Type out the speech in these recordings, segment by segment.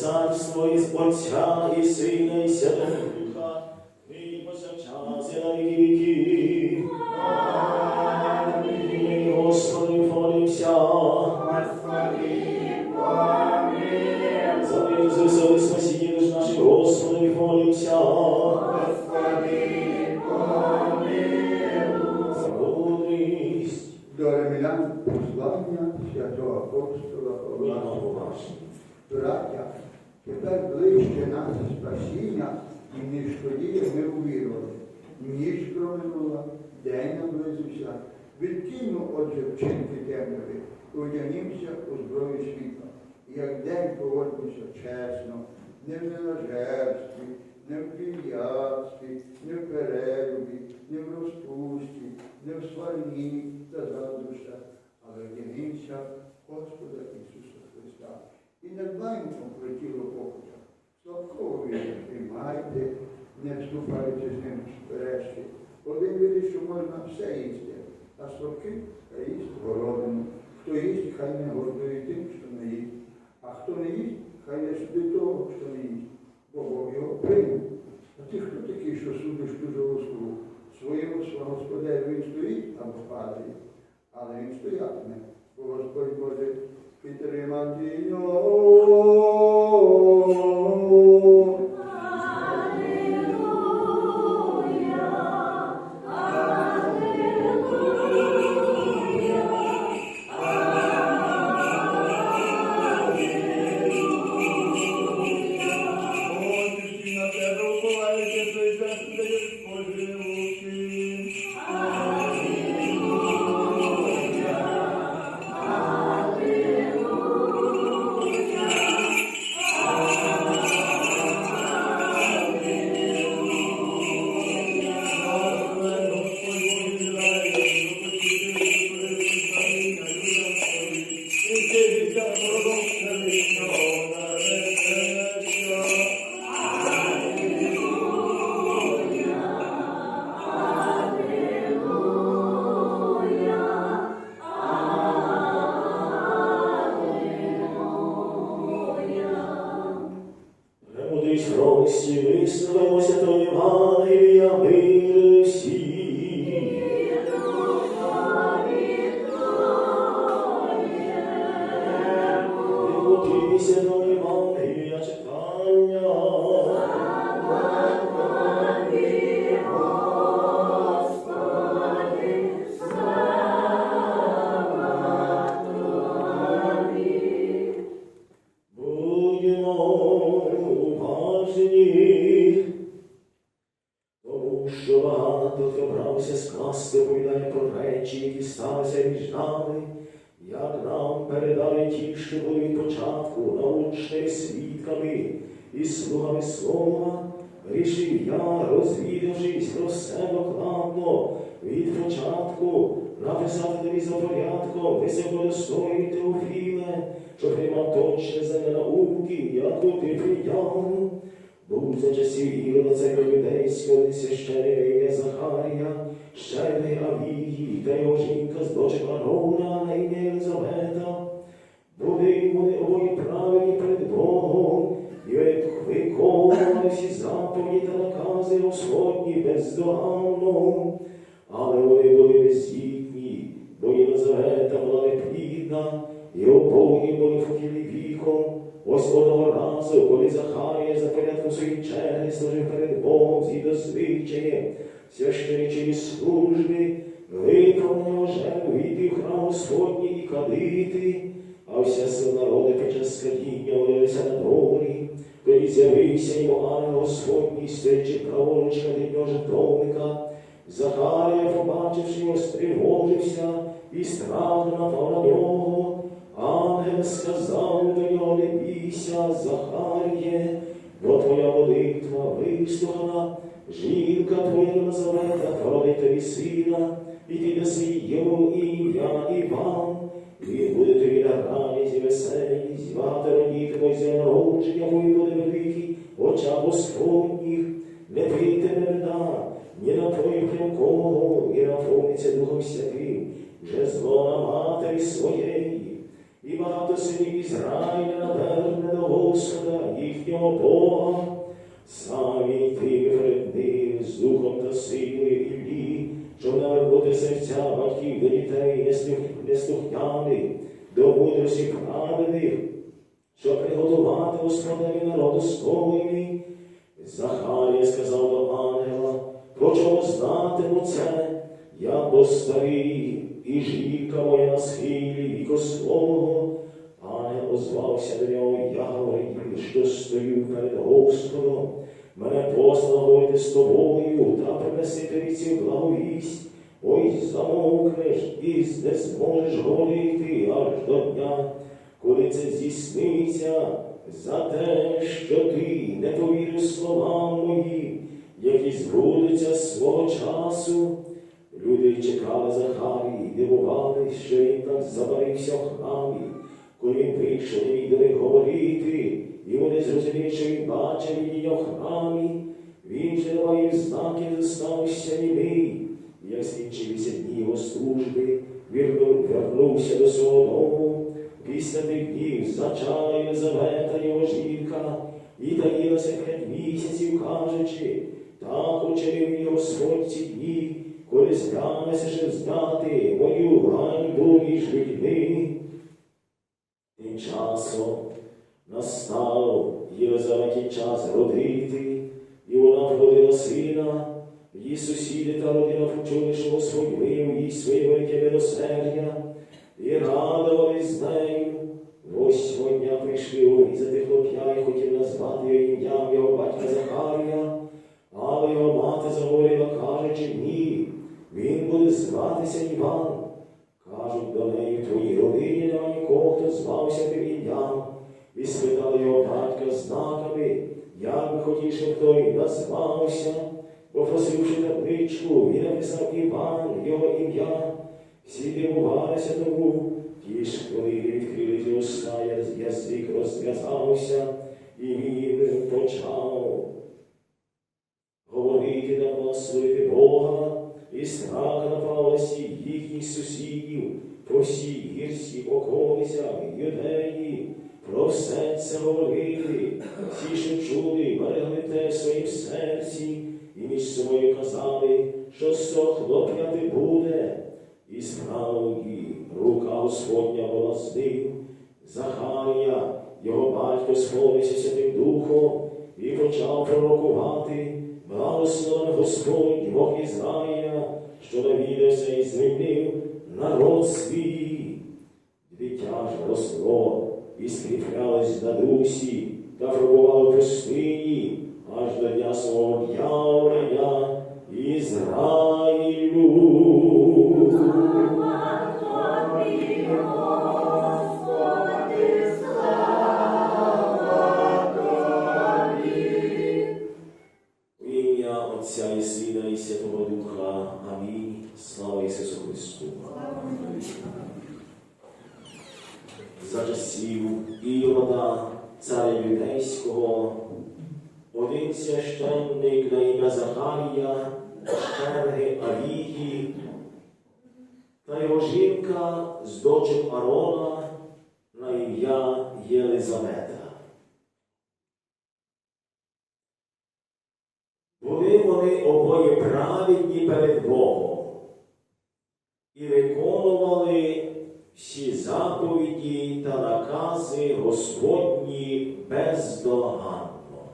царство із Отця і Сина і Святого Духа, нині повсякчас і на віки віків. Проминула, день наблизився. Відкиньмо, отже, вчинки темряви, одягнімося у зброю світла. І як день поводимося чесно, не в ненажерстві, не в п'янстві, не в перелюбі, не в розпусті, не в сварні та заздрощах, але одягнімося Господа Ісуса Христа. І не дбаймо про тіло похотя. Слабкого віру приймайте, не вступайте з ним в суперечки. Один вірить, що можна все їсти, а слабкий їсть голодному. Хто їсть, хай не гордує тим, що не їсть. А хто не їсть, хай не судить того, що не їсть, бо Бог його прийме. А ти хто такий, що судиш чужого слугу? Своєму свого господарю він стоїть або падає, але він стоятиме, бо Господь може підтримати його. Скласти оповідання про речі, які сталися між нами, як нам передали ті, що були від початку научними свідками і слугами слова, рішив я, розвідавшись про все докладно від початку, написати тобі за порядком, високодостойний Теофіле, що приймав точне за науки, як у ти прийняв. Був за часів Ірода царя юдейського священика Захарія, щедрий Авії та його жінка з дочок Арона на ім'я Єлизавета. Були вони обоє правильні перед Богом, і виконували всі заповіді та накази Господні бездоганно. Але вони були бездітні, бо Єлизавета була неплідна, і обоє були вхилі віком. Ось одного разу, коли Захарія за порядком своїх черги служив перед Богом згідно з звичаєм, священичої служби, виповнено жертву йти в храм Господній і кадити, а вся сила народу під час скадіння молилися на дворі, коли з'явився йому ангел Господній, стоячи праворуч нього жертовника, Захарія, побачивши його, стривожився і страх напав на нього. Ангел сказав до нього, не бійся, Захаріє, бо твоя молитва вислухана, жінка твоя Єлизавета породить тобі сина, і ти даси йому ім'я Іван, він буде тобі на радість і веселість, звати родітиме з народження, твої буде великий, в очах Господніх, не питиме вина, ні на твоїх прямого, і наповниться Духом Святим, вже зло на матері своєї, і багато багато наверне до Господа їхнього Бога. Самі йти перед ним з духом та силою Іллі, щоб навернути серця батьків до дітей неслух- неслухняних, до мудрості праведних, щоб приготувати Господеві народу столові. Захарія сказав до ангела, про чого знатиму це, я постарий, і жінка моя на схилі віку свого. Озвався до нього, я говорив, що стою перед Господом. Мене послано говорити з тобою та принести тобі цю благовість. Ой, замовкнеш і не зможеш говорити аж до дня, коли це здійсниться за те, що ти не повірив словам моїм, які збудуться свого часу. Люди чекали Захарії, дивувались, що він так забарився в храмі, коли він вийшов і говорити, і вони зрозуміли, що він бачив її храмі. Він же давав знаки, зостався німий. Як скінчилися дні його служби, вірнув- вернувся до свого дому. Після тих днів зачала Єлизавета його жінка, і таїлася п'ять місяців, кажучи, так учинив мій Господь ці дні, коли зглянеться, щоб знати мою ганьбу між людьми. Тим часом настав Єлизаветі час родити, і вона породила сина. Її сусіди та родина почули, що Господь виявив їй своє велике милосердя, і радувались з нею. Восьмого дня прийшли урізати хлоп'я і хотів назвати його ім'ям його батька Захарія, але його мати заговорила, кажучи, ні, він буде зватися Іван. Кажуть до неї, в твоїй родині нікого, хто звався тим ім'ям. І спитали його батька знаками, як би хотів, щоб той назвався. Попросивши табличку, він написав Іван, його ім'я. Всі дивувалися тому, ті ж хвилини відкрили уста, яз- язик розв'язався, і він почав говорити благословити Бога, і страх напав на всіх їхніх сусідів, по всій гірській околицях юдеї, про все це говорили, всі, що чули, берегли те в своїм серці, і між собою казали, що цього буде. І справді рука Господня була з ним. Захарія, його батько сповнився Святим Духом і почав пророкувати, благословен Господь, Бог Ізраїля, що навідався і звільнив народ свій. Дитя ж росло і скріплялось на дусі та пробувало пустині аж до дня свого об'явлення Ізраїлю. За Ірода, царя юдейського, один священник на ім'я Захарія, черги Авії, та його жінка з дочок Арона на ім'я Єлизавета. Були вони обоє праведні перед Богом і виконували всі заповіді та накази Господні бездоганно.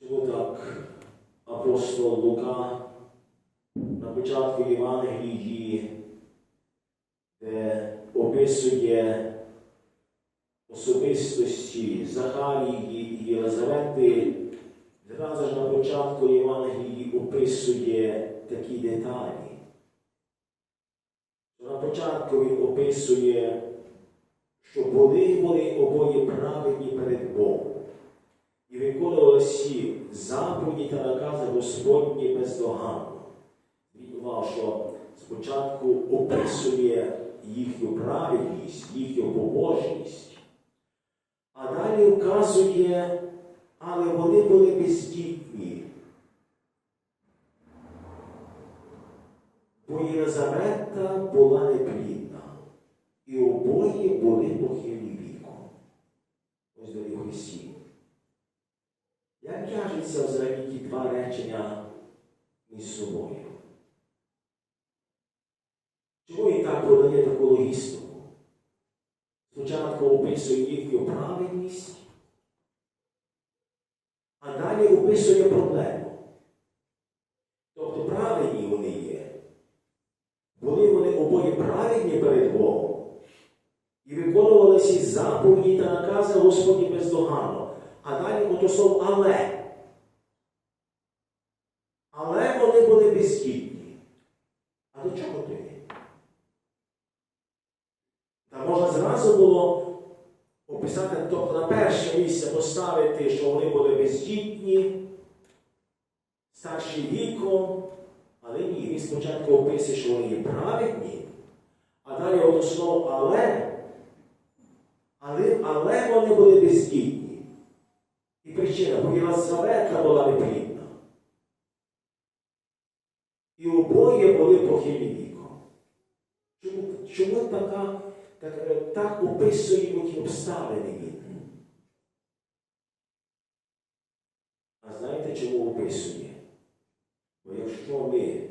Чому так апостол Лука на початку Євангелії, описує особистості Захарії і Єлизавети, Зразу ж на початку Євангелії описує такі деталі. Початку він описує, що були вони обоє праведні перед Богом і виконували всі заповіді та накази Господні бездоганно. Він увагав, що спочатку описує їхню праведність, їхню побожність, а далі вказує але вони були бездітні. Бо Єлизавета була неплідна, і обоє були похилі віком. Ось дорогі Христі. Як в'яжуться взагалі ті два речення між собою? Чому він так подає таку логістику? Спочатку описує їхню праведність, а далі описує проблему. Тобто праведні вони є. Були вони обоє праведні перед Богом і виконували всі заповіді та накази Господні бездоганно. А далі ото слово але. Але вони були бездітні. А до чого є? Та можна зразу було описати, тобто на перше місце поставити, що вони були бездітні, старші віком, але ні, він спочатку описує, що вони є слово але, але, але вони були бездітні. І причина, бо Єлизавета була неплідна. І обоє були похилі віком. Чому, чому така, так, е, так описує ті обставини він? А знаєте, чому описує? Бо якщо ми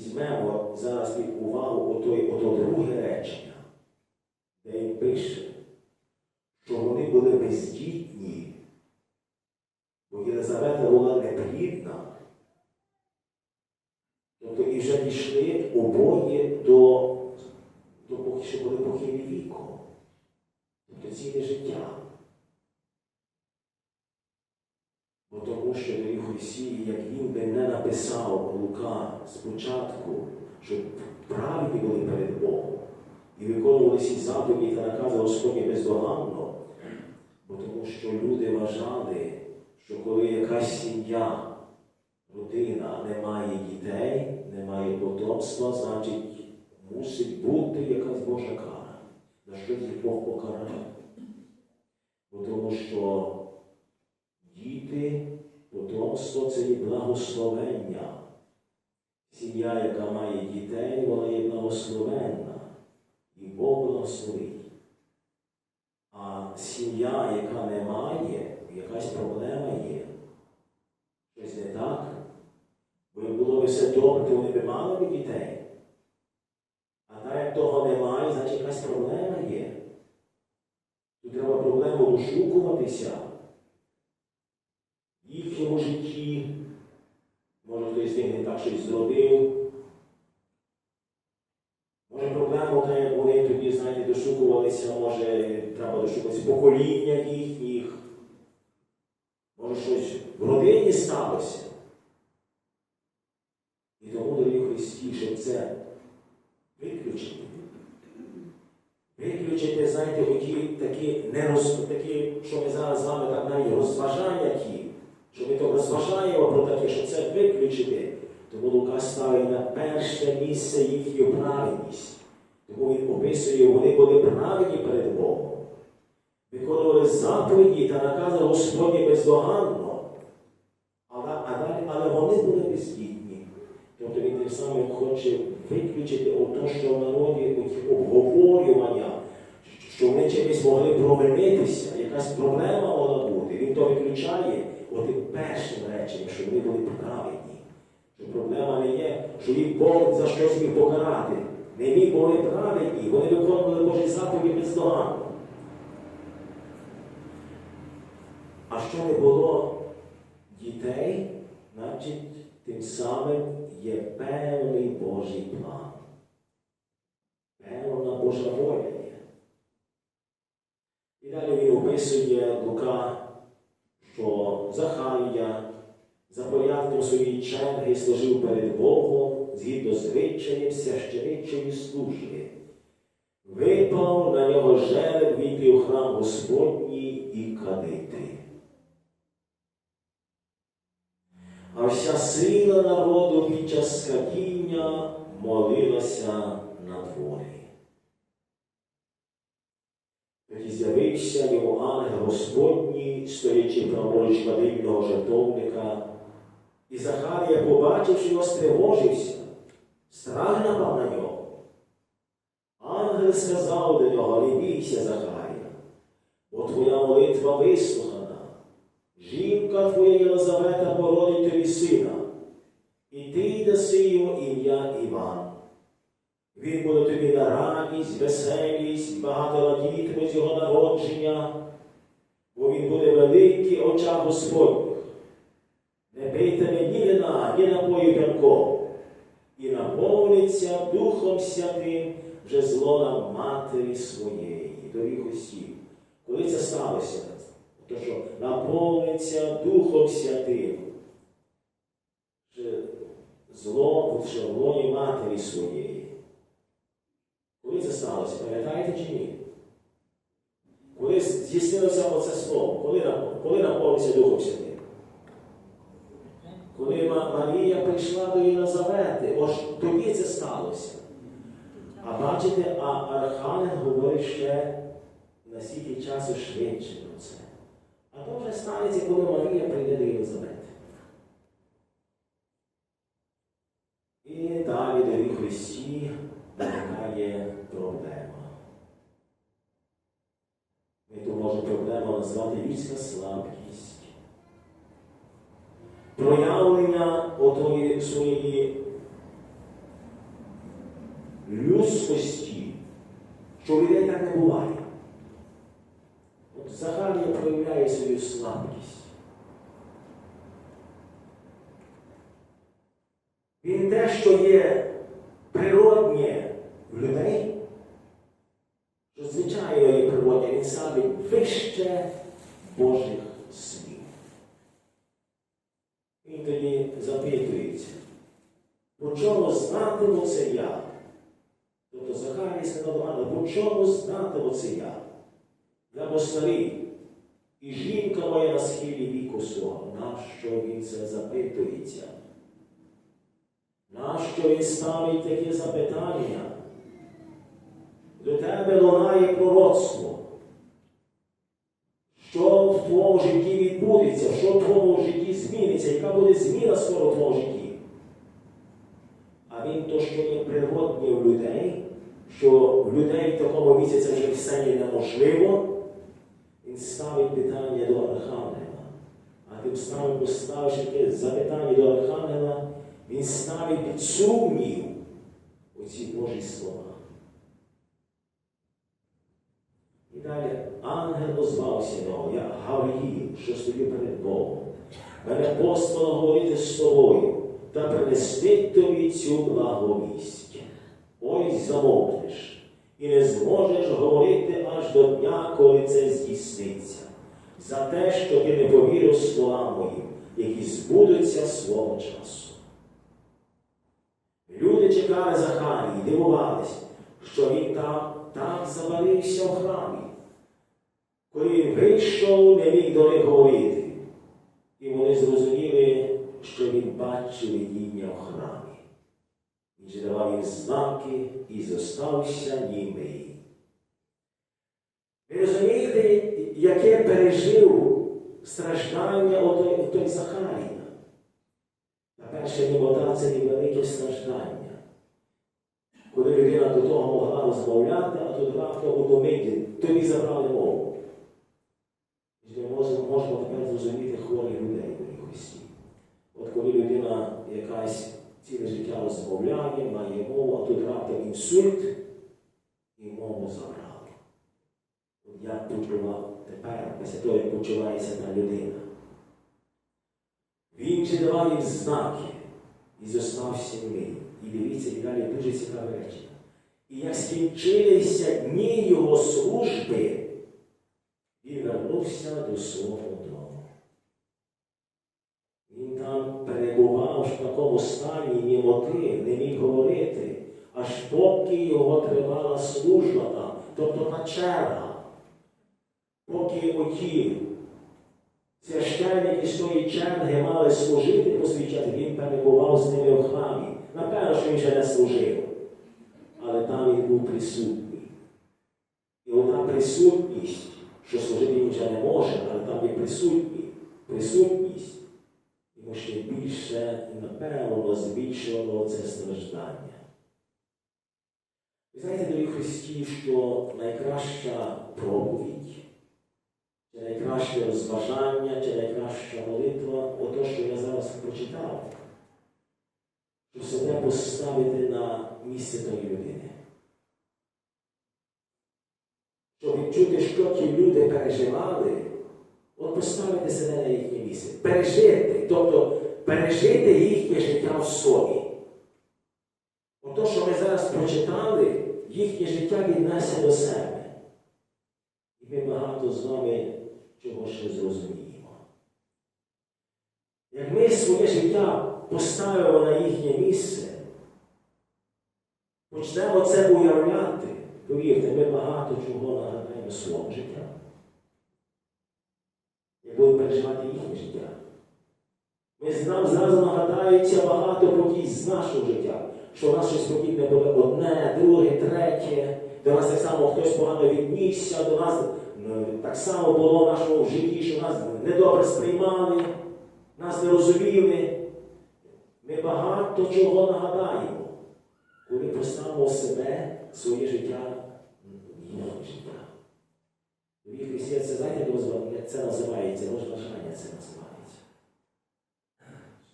візьмемо зараз під увагу ото, ото друге речення, де він пише, що вони були бездітні, бо Єлизавета була неплідна, тобто і вже дійшли обоє до, поки що були похилі віком, тобто ціле життя. Бо тому що як він би не написав Лука спочатку, щоб праведні були перед Богом і виконували всі заповіді та накази Господні бездоганно, бо тому що люди вважали, що коли якась сім'я, родина не має дітей, не має потомства, значить мусить бути якась Божа кара, за що їх Бог покарає. Бо тому що Діти, потомство це є благословення. Сім'я, яка має дітей, вона є благословенна. І Бог благословить. А сім'я, яка не має, якась проблема є. Щось не так. Бо було б все добре, то вони б мали б дітей. А так як того немає, значить якась проблема є. Тут треба проблему розшукуватися їхньому житті, може хтось з них не так щось зробив. Може проблема, як вони тоді, знаєте, дошукувалися, може треба дошукуватися покоління їхніх. Може щось в родині сталося. І тому, дорогі Христі, щоб це виключити. Виключити, знаєте, оті такі, такі, що ми зараз з вами так навіть розважання ті, що ми то розважаємо про таке, що це виключити. Тому Лука ставить на перше місце їхню праведність. Тому він описує, вони були праведні перед Богом. Виконували заповіді та накази Господні бездоганно. Але, а далі, але вони були бездітні. Тобто він тим самим хоче виключити ото, що в народі обговорювання, що вони чимось могли провинитися, якась проблема могла бути. Він то виключає отим першим реченням, що вони були праведні. Що проблема не є, що їх Бог за щось міг покарати. Не міг вони праведні, вони виконували Божі заповіді бездоганно. А що не було дітей, значить, тим самим є певний Божий план. Певна Божа воля є. І далі він описує Лука, що Захарія за порядком своєї черги служив перед Богом згідно з звичаєм священичої служби. Випав на нього жереб війти у храм Господній і кадити. А вся сила народу під час скакіння молилася на дворі. Тоді з'явився йому ангел Господній, стоячи праворуч кадильного жертовника, і Захарія, побачивши його, стривожився, страх напав на нього. Ангел сказав до нього, не бійся, Захарія, бо твоя молитва вислухана. Жінка твоя Єлизавета породить тобі сина, і ти даси йому ім'я Іван. Він буде тобі на радість, веселість, багато радітиме з його народження, бо він буде великий очах Господніх. Не питиме ні напою п'янком, і наповниться Духом Святим вже злона матері своєї, доріг осіб. Коли це сталося? То що наповниться Духом Святим. Зло в лоні матері своєї. Коли це сталося, пам'ятаєте чи ні? Коли здійснилося оце слово, коли, коли наповнився Духом Святим? Коли Ма- Марія прийшла до Єлизавети, ось тоді це сталося. А бачите, а Архангел говорить ще наскільки часу швидше про це. А то вже станеться, коли Марія прийде до Єлизавети. І далі дорі Христі виникає проблема. Ми тут можемо проблему назвати людська слабкість проявлення отої своєї людськості, що в людей так не буває. От Захарія проявляє свою слабкість. Він те, що є природнє в людей, що звичайно є природнє, він ставить вище Божих слів. Він тоді запитується, по чому знатиму це я? Тобто До по чому знатиму це я? Старий, і жінка моя на схилі віку свого. Нащо він це запитується? Нащо він ставить такі запитання? До тебе лунає пророцтво. Що в твоєму житті відбудеться, що в твоєму житті зміниться, яка буде зміна скоро в твоєму житті? А він то, що є природнє в людей, що в людей в такому віці це вже все є неможливо, він ставить питання до Архангела. А тим самим поставивши запитання до Архангела, він ставить під сумнів оці Божі слова. І далі ангел озвався до я Гавриїл, що стою перед Богом. Мене послано говорити з тобою та принести тобі цю благовість. Замовкнеш, і не зможеш говорити аж до дня, коли це здійсниться, за те, що ти не повірив словам моїм, які збудуться свого часу. Люди чекали Захарії, дивувались, що він там так завалився в храмі. Коли вийшов, не міг до них говорити. І вони зрозуміли, що він бачив видіння в храмі. Він же давав їм знаки і зостався німий. Ви розумієте, яке пережив страждання отой, той Захарія? На перше вода це невелике страждання. Коли людина до того могла розмовляти, а тут раптом у миті, тобі забрали мову. Можемо тепер зрозуміти хворих людей у. От коли людина якась ціле життя розмовляє, має мову, а тут раптом інсульт, і мову забрали. От як почував тепер, після того, як почувається та людина. Він же давав їм знаки і зостався ним. І дивіться, і далі дуже цікаве речі. І як скінчилися дні його служби, він вернувся до свого дому. Він там перебував в такому стані німоти, не міг говорити, аж поки його тривала служба там, тобто та черга, поки оті священники з тої черги мали служити, посвідчати, він перебував з ними в храмі. Напевно, що він ще не служив, але там він був присутній. І ота присутність, що служити він вже не може, але там є присутні, присутність, йому ще більше, напевно, збільшувало це страждання. Знаєте, дорогі Христі, що найкраща проповідь, чи найкраще розважання, чи найкраща молитва, ото, що я зараз прочитав, що себе поставити на місце тої людини. Щоб відчути, що ті люди переживали, от поставити себе на їхнє місце. Пережити, тобто пережити їхнє життя в собі. Ото, що ми зараз прочитали, їхнє життя віднесе до себе. І ми багато з вами чого ще зрозуміємо. Як ми своє життя поставимо на їхнє місце, почнемо це уявляти, повірте, ми багато чого нагадаємо своєму життя. Як будемо переживати їхнє життя. Ми нам зразу нагадається багато подій з нашого життя, що в нас щось подібне було одне, друге, третє, до нас так само хтось погано віднісся, до нас ну, так само було в нашому житті, що нас недобре сприймали, нас не розуміли. Ми багато чого нагадаємо, коли поставимо себе, своє життя, в життя. В Христі це знаєте, як як це називається, розважання це називається.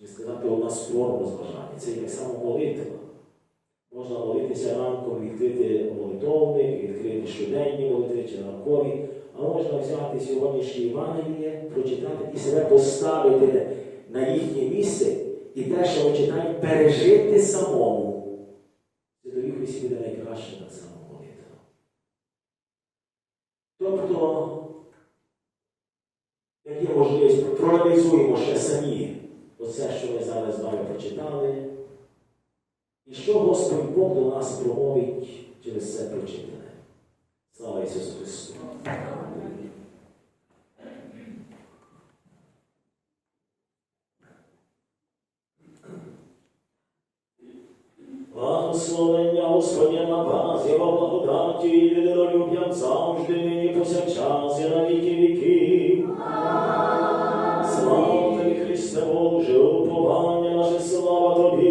Чи сказати, у нас форма розважання. Це так само молитва. Можна молитися ранком, відкрити молитовник, відкрити щоденні молитви чи ранкові, а можна взяти сьогоднішнє Євангеліє, прочитати і себе поставити на їхнє місце і те, що ми читаємо, пережити самому. Це до Христі буде найкраще так само молитва. Тобто, як є можливість, проаналізуємо ще самі оце, що ми зараз з вами прочитали. І що Господь Бог до нас промовить через це прочитане. Слава Ісусу Христу! Благословення Господня на вас, Його благодаті і людинолюб'ям завжди нині повсякчас і на віки віків. Слава тобі, Христе Боже, уповання наше слава тобі.